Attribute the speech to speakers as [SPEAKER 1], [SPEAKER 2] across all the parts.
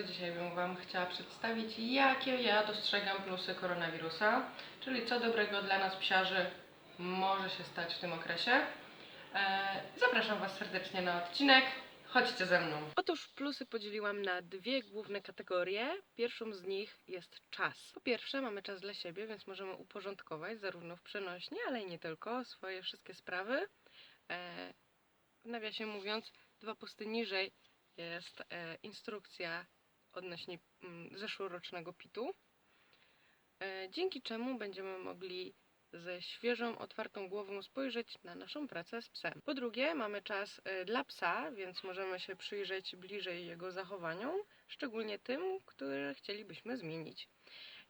[SPEAKER 1] dzisiaj bym Wam chciała przedstawić, jakie ja dostrzegam plusy koronawirusa, czyli co dobrego dla nas psiarzy może się stać w tym okresie. E, Zapraszam Was serdecznie na odcinek. Chodźcie ze mną. Otóż plusy podzieliłam na dwie główne kategorie. Pierwszą z nich jest czas. Po pierwsze, mamy czas dla siebie, więc możemy uporządkować zarówno w przenośni, ale i nie tylko swoje wszystkie sprawy. E, w nawiasie mówiąc, dwa posty niżej jest e, instrukcja odnośnie mm, zeszłorocznego PIT-u, e, dzięki czemu będziemy mogli ze świeżą, otwartą głową spojrzeć na naszą pracę z psem. Po drugie, mamy czas e, dla psa, więc możemy się przyjrzeć bliżej jego zachowaniom, szczególnie tym, które chcielibyśmy zmienić.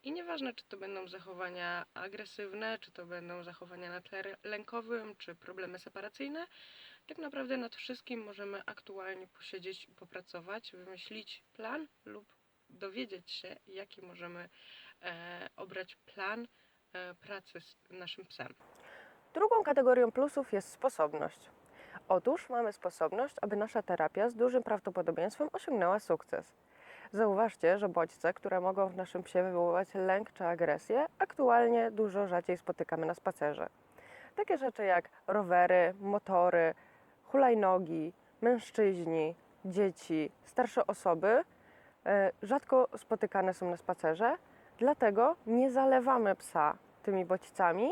[SPEAKER 1] I nieważne, czy to będą zachowania agresywne, czy to będą zachowania na tle lękowym, czy problemy separacyjne, tak naprawdę nad wszystkim możemy aktualnie posiedzieć popracować, wymyślić plan lub dowiedzieć się, jaki możemy e, obrać plan e, pracy z naszym psem.
[SPEAKER 2] Drugą kategorią plusów jest sposobność. Otóż mamy sposobność, aby nasza terapia z dużym prawdopodobieństwem osiągnęła sukces. Zauważcie, że bodźce, które mogą w naszym psie wywoływać lęk czy agresję, aktualnie dużo rzadziej spotykamy na spacerze. Takie rzeczy jak rowery, motory, hulajnogi, mężczyźni, dzieci, starsze osoby e, rzadko spotykane są na spacerze, dlatego nie zalewamy psa tymi bodźcami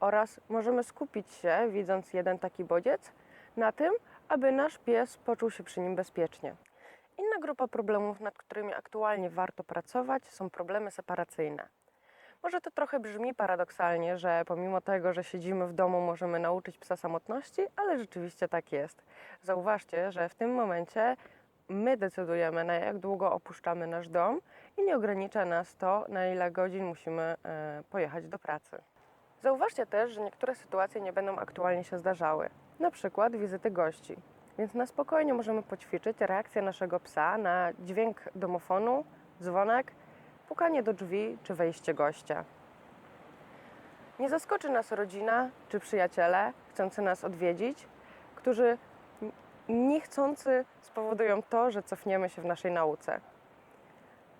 [SPEAKER 2] oraz możemy skupić się, widząc jeden taki bodziec, na tym, aby nasz pies poczuł się przy nim bezpiecznie. Inna grupa problemów, nad którymi aktualnie warto pracować, są problemy separacyjne. Może to trochę brzmi paradoksalnie, że pomimo tego, że siedzimy w domu, możemy nauczyć psa samotności, ale rzeczywiście tak jest. Zauważcie, że w tym momencie my decydujemy, na jak długo opuszczamy nasz dom i nie ogranicza nas to, na ile godzin musimy e, pojechać do pracy. Zauważcie też, że niektóre sytuacje nie będą aktualnie się zdarzały, na przykład wizyty gości. Więc na spokojnie możemy poćwiczyć reakcję naszego psa na dźwięk domofonu, dzwonek, pukanie do drzwi czy wejście gościa. Nie zaskoczy nas rodzina czy przyjaciele chcący nas odwiedzić, którzy niechcący spowodują to, że cofniemy się w naszej nauce.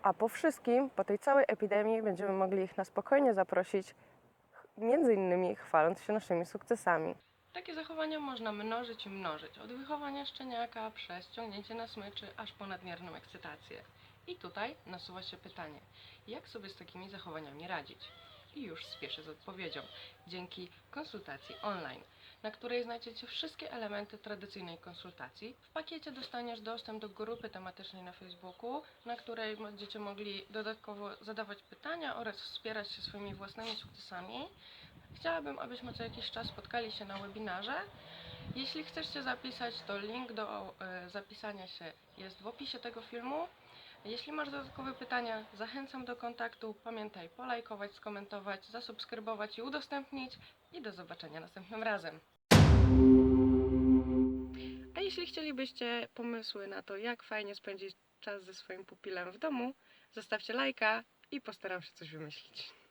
[SPEAKER 2] A po wszystkim, po tej całej epidemii, będziemy mogli ich na spokojnie zaprosić, między innymi chwaląc się naszymi sukcesami.
[SPEAKER 1] Takie zachowania można mnożyć i mnożyć, od wychowania szczeniaka przez ciągnięcie na smyczy, aż po nadmierną ekscytację. I tutaj nasuwa się pytanie, jak sobie z takimi zachowaniami radzić? I już spieszę z odpowiedzią, dzięki konsultacji online, na której znajdziecie wszystkie elementy tradycyjnej konsultacji. W pakiecie dostaniesz dostęp do grupy tematycznej na Facebooku, na której będziecie mogli dodatkowo zadawać pytania oraz wspierać się swoimi własnymi sukcesami. Chciałabym, abyśmy co jakiś czas spotkali się na webinarze. Jeśli chcesz się zapisać, to link do e, zapisania się jest w opisie tego filmu. Jeśli masz dodatkowe pytania, zachęcam do kontaktu. Pamiętaj polajkować, skomentować, zasubskrybować i udostępnić. I do zobaczenia następnym razem. A jeśli chcielibyście pomysły na to, jak fajnie spędzić czas ze swoim pupilem w domu, zostawcie lajka i postaram się coś wymyślić.